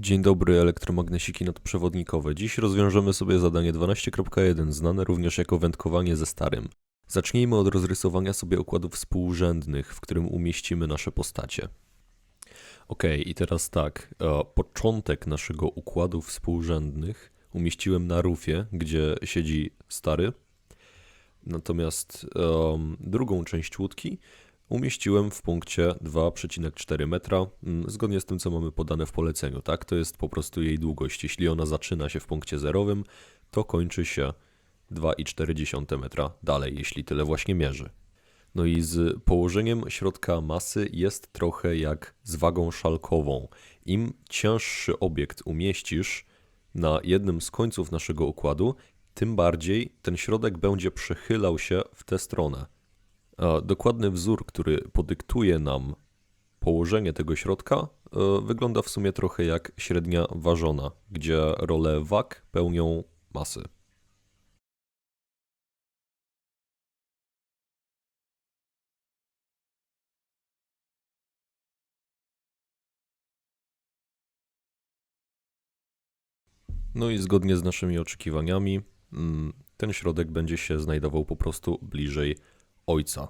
Dzień dobry, elektromagnesiki nadprzewodnikowe. Dziś rozwiążemy sobie zadanie 12.1, znane również jako wędkowanie ze starym. Zacznijmy od rozrysowania sobie układów współrzędnych, w którym umieścimy nasze postacie. Ok, i teraz tak, e, początek naszego układu współrzędnych umieściłem na rufie, gdzie siedzi stary, natomiast em, drugą część łódki umieściłem w punkcie 2,4 metra, mm, zgodnie z tym, co mamy podane w poleceniu, tak? To jest po prostu jej długość. Jeśli ona zaczyna się w punkcie zerowym, to kończy się 2,4 metra dalej, jeśli tyle właśnie mierzy. No i z położeniem środka masy jest trochę jak z wagą szalkową. Im cięższy obiekt umieścisz na jednym z końców naszego układu, tym bardziej ten środek będzie przechylał się w tę stronę. A dokładny wzór, który podyktuje nam położenie tego środka, e, wygląda w sumie trochę jak średnia ważona, gdzie rolę wag pełnią masy. No i zgodnie z naszymi oczekiwaniami, mm, ten środek będzie się znajdował po prostu bliżej ojca.